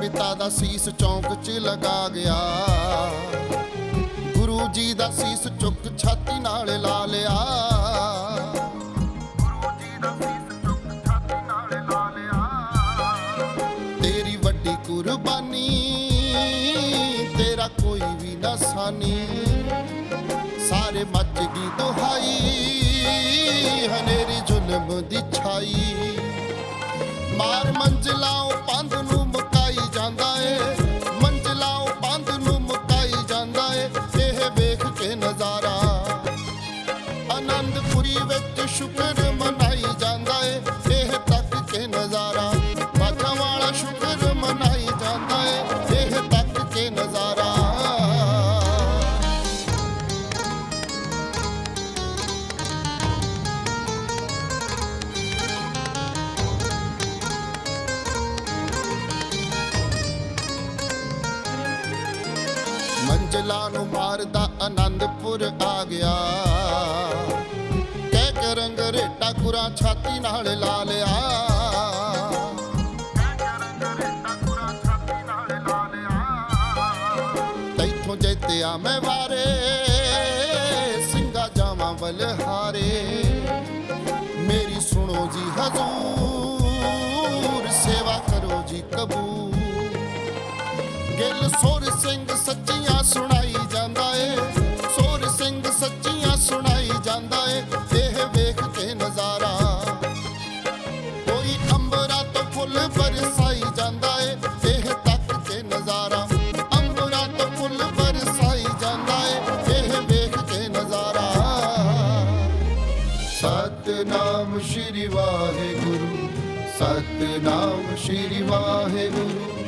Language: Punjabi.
ਪਿਤਾ ਦਾ ਸੀਸ ਚੌਂਕ 'ਚ ਲਗਾ ਗਿਆ। ਗੁਰੂ ਜੀ ਦਾ ਸੀਸ ਚੁੱਕ ਛਾਤੀ ਨਾਲ ਲਾ ਲਿਆ। ਗੁਰੂ ਜੀ ਦਾ ਸੀਸ ਚੁੱਕ ਛਾਤੀ ਨਾਲ ਲਾ ਲਿਆ। ਤੇਰੀ ਵੱਡੀ ਕੁਰਬਾਨੀ, ਤੇਰਾ ਕੋਈ ਵੀ ਨਾ ਸਾਨੀ ਸਾਰੇ ਮੱਚ ਗਈ ਦੁਹਾਈ, ਹਨੇਰੀ ਜ਼ੁਲਮ ਦੀ ਛਾਈ। ਮਾਰ ਮੰਜ਼ਲਾਂ ਕੇ ਨਜ਼ਾਰਾ। ਆਨੰਦਪੁਰੀ ਵਿੱਚ ਸ਼ੁਕਰ ਮੰਜ਼ਲਾਂ ਨੂੰ ਮਾਰਦਾ ਆਨੰਦਪੁਰ ਆ ਗਿਆ। ਕਹਿ ਕੇ ਰੰਗ ਰੇਟਾ ਕੁਰਾ ਛਾਤੀ ਨਾਲ ਲਾ ਲਿਆ। ਤੈਥੋਂ ਜਿੱਤਿਆ ਮੈਂ ਵਾਰੇ, ਸਿੰਘਾ ਜਾਵਾਂ ਬਲਹਾਰੇ। ਮੇਰੀ ਸੁਣੋ ਜੀ ਹਜ਼ੂਰ, ਸੇਵਾ ਕਰੋ ਜੀ ਕਬੂਲ। ਗਿੱਲ ਸੋਰ ਸਿੰਘ ਸੱਚੀਆਂ ਸੁਣਾਈ ਜਾਂਦਾ ਏ। ਸੋਰ ਸਿੰਘ ਸੱਚੀਆਂ ਸੁਣਾਈ ਜਾਂਦਾ ਏ। ਇਹ ਵੇਖ ਕੇ ਨਜ਼ਾਰਾ। ਕੋਈ ਅੰਬਰਾਂ ਤੋਂ ਫੁੱਲ ਬਰਸਾਈ ਜਾਂਦਾ ਏ। ਇਹ ਤੱਕ ਕੇ ਨਜ਼ਾਰਾ। ਅੰਬਰਾਂ ਤੋਂ ਫੁੱਲ ਬਰਸਾਈ ਜਾਂਦਾ ਏ। ਇਹ ਵੇਖ ਕੇ ਨਜ਼ਾਰਾ। ਸਤਨਾਮ ਸ਼੍ਰੀ ਵਾਹਿਗੁਰੂ। ਸਤਨਾਮ ਸ਼੍ਰੀ ਵਾਹਿਗੁਰੂ।